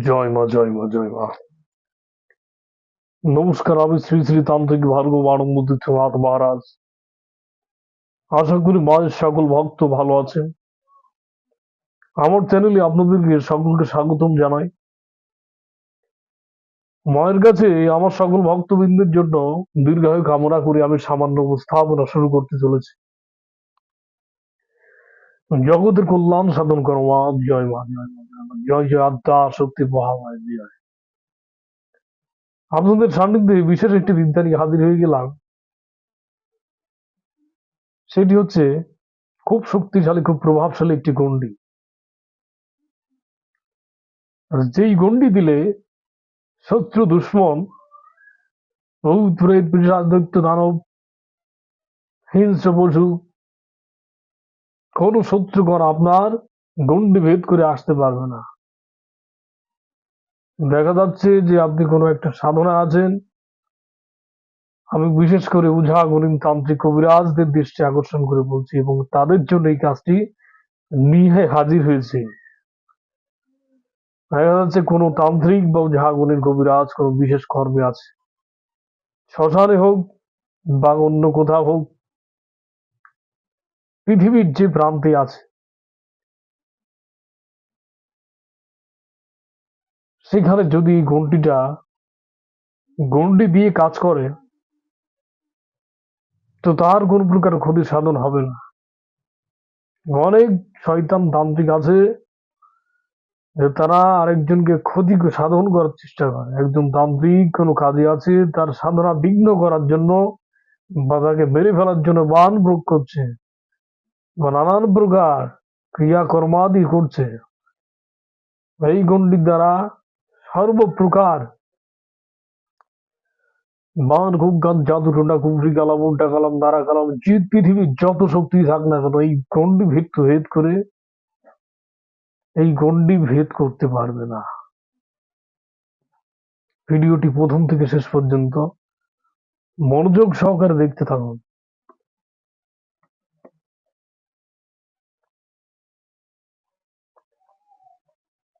জয় মা জয় মা জয় মা। নমস্কার, আমি শ্রী শ্রী তান্ত্রিক ভার্গব আনন্দ তীর্থনাথ মহারাজ। আশা করি মায়ের সকল ভক্ত ভালো আছেন। আমার চ্যানেলে আপনাদেরকে সকলকে স্বাগতম জানাই। মায়ের কাছে আমার সকল ভক্তবৃন্দের জন্য দীর্ঘায়ু কামনা করে আমি সামান্য উপস্থাপনা শুরু করতে চলেছি। জগতের কল্যাণ সাধন করো মা, জয় মা জয় মা। জয় জয় শক্তি আপনাদের সান্নিধ্যে বিশেষ একটি বিদ্যা নিয়ে হাজির হয়ে গেলাম। সেটি হচ্ছে খুব শক্তিশালী, খুব প্রভাবশালী একটি গণ্ডি। যেই গণ্ডি দিলে শত্রু, দুশ্মন দৈত্য দানব, হিংস্র পশু, কোন শত্রুগণ আপনার গণ্ডি ভেদ করে আসতে পারবে না। দেখা যাচ্ছে যে আপনি কোনো একটা সাধনা আছেন। আমি বিশেষ করে উঝা গরিম তান্ত্রিক কবিরাজদের দৃষ্টি আকর্ষণ করে বলছি এবং তাদের জন্য এই কাজটি নিয়ে হাজির হয়েছে। দেখা যাচ্ছে কোনো তান্ত্রিক বা উঝা গণির কবিরাজ কোনো বিশেষ কর্মে আছে। শ্মশানে হোক বা অন্য কোথাও হোক, পৃথিবীর যে প্রান্তে আছে সেখানে যদি ঘন্টিটা গন্ডি দিয়ে কাজ করে, তো তার কোন প্রকার ক্ষতি সাধন হবে না। অনেক শয়তান তান্ত্রিক আছে যে তারা আরেকজনকে ক্ষতি সাধন করার চেষ্টা করে। একজন তান্ত্রিক কোনো কাজে আছে, তার সাধনা বিঘ্ন করার জন্য বা তাকে মেরে ফেলার জন্য বান প্রয়োগ করছে বা নানান প্রকার ক্রিয়াকর্মাদি করছে। এই গণ্ডির দ্বারা সর্বপ্রকার। বান কুজ্ঞান জাদু টোনা কুফরি কালাম, উল্টা কালাম দ্বারা কালাম যে পৃথিবীর যত শক্তি থাক না কেন, এই গণ্ডি ভেদ ভেদ করে এই গণ্ডি ভেদ করতে পারবে না। ভিডিওটি প্রথম থেকে শেষ পর্যন্ত মনোযোগ সহকারে দেখতে থাকুন।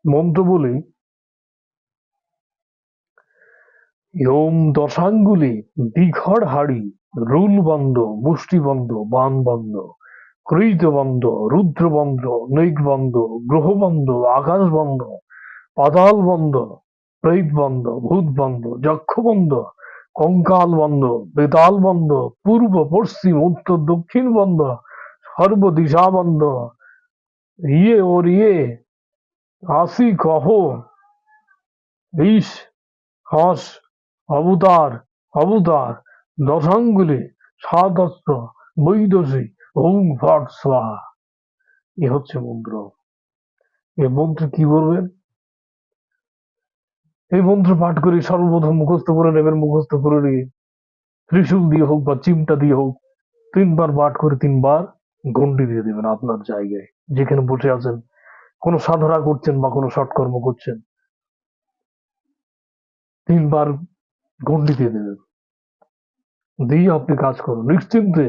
মন্ত্র বলি ওম দশাঙ্গুলি বিঘর হাড়ি রুল বন্ধ মুষ্টি বন্ধ বান বন্ধ কৃত বন্ধ রুদ্র বন্ধ নৈক বন্ধ গ্রহ বন্ধ আকাশ বন্ধ পাতাল বন্ধ প্রেত বন্ধ ভূত বন্ধ যক্ষ বন্ধ কঙ্কাল বন্ধ বেতাল বন্ধ পূর্ব, পশ্চিম, উত্তর দক্ষিণ বন্ধ সর্ব দিশা বন্ধ ইয়ে ওর ইয়ে আসি কহ বিষ হস অবতার অবতার, দশাঙ্গুলি সাত অস্ত্র বৈদশী ওং ফট স্বাহা। এ হচ্ছে মন্ত্র। এ মন্ত্র কি করবেন এই মন্ত্র পাঠ করে সর্বপ্রথম মুখস্থ করে নেবেন, মুখস্থ করে নিয়ে ত্রিশূল দিয়ে হোক বা চিমটা দিয়ে হোক, তিনবার পাঠ করে তিনবার ঘন্টি দিয়ে দেবেন আপনার জায়গায়। যেখানে বসে আছেন, কোনো সাধনা করছেন বা কোনো সৎকর্ম করছেন। তিনবার ঘন্টি দিয়ে দেবেন দিয়ে আপনি কাজ করুন। নিশ্চিন্তে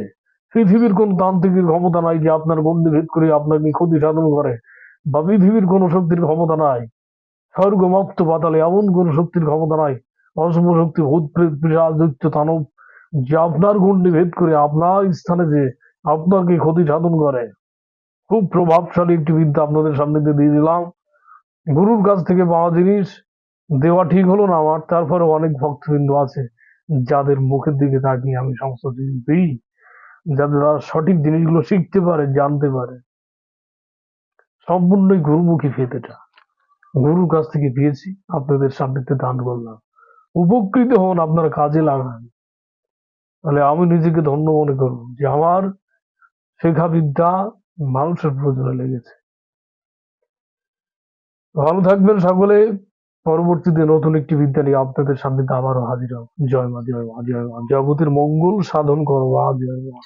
পৃথিবীর কোন তান্ত্রিকের ক্ষমতা নাই যে আপনার গন্ডি ভেদ করে আপনাকে ক্ষতি সাধন করে, বা পৃথিবীর কোন শক্তির ক্ষমতা নাই। স্বর্গ মক্ত পাতালে এমন কোন শক্তির ক্ষমতা নাই, অশুভ শক্তি, ভূত দৈত্য, দানব, যে আপনার গন্ডি ভেদ করে আপনার স্থানে যে আপনাকে ক্ষতি সাধন করে। খুব প্রভাবশালী একটি বিদ্যা আপনাদের সামনে দিয়ে দিয়ে দিলাম। গুরুর কাছ থেকে পাওয়া জিনিস দেওয়া ঠিক হলো না আমার তারপরে অনেক ভক্তবৃন্দ আছে যাদের মুখের দিকে তাকিয়ে আমি সমস্ত জিনিস দিই, যাতে তারা সঠিক জিনিসগুলো শিখতে পারে, জানতে পারে। সম্পূর্ণই গুরুমুখী ফেতেটা গুরুর কাছ থেকে পেয়েছি, আপনাদের সামনেতে দান করলাম। উপকৃত হন, আপনার কাজে লাগান। তাহলে আমি নিজেকে ধন্য মনে করব যে আমার শেখা বিদ্যা মানুষের প্রয়োজনে লেগেছে। ভালো থাকবেন সকলে। পরবর্তীতে নতুন একটি বিদ্যা নিয়ে আপনাদের সামনে আবারও হাজির হব। জয় মা জয় মা জয় মা। জগতের মঙ্গল সাধন করবা জয় মা।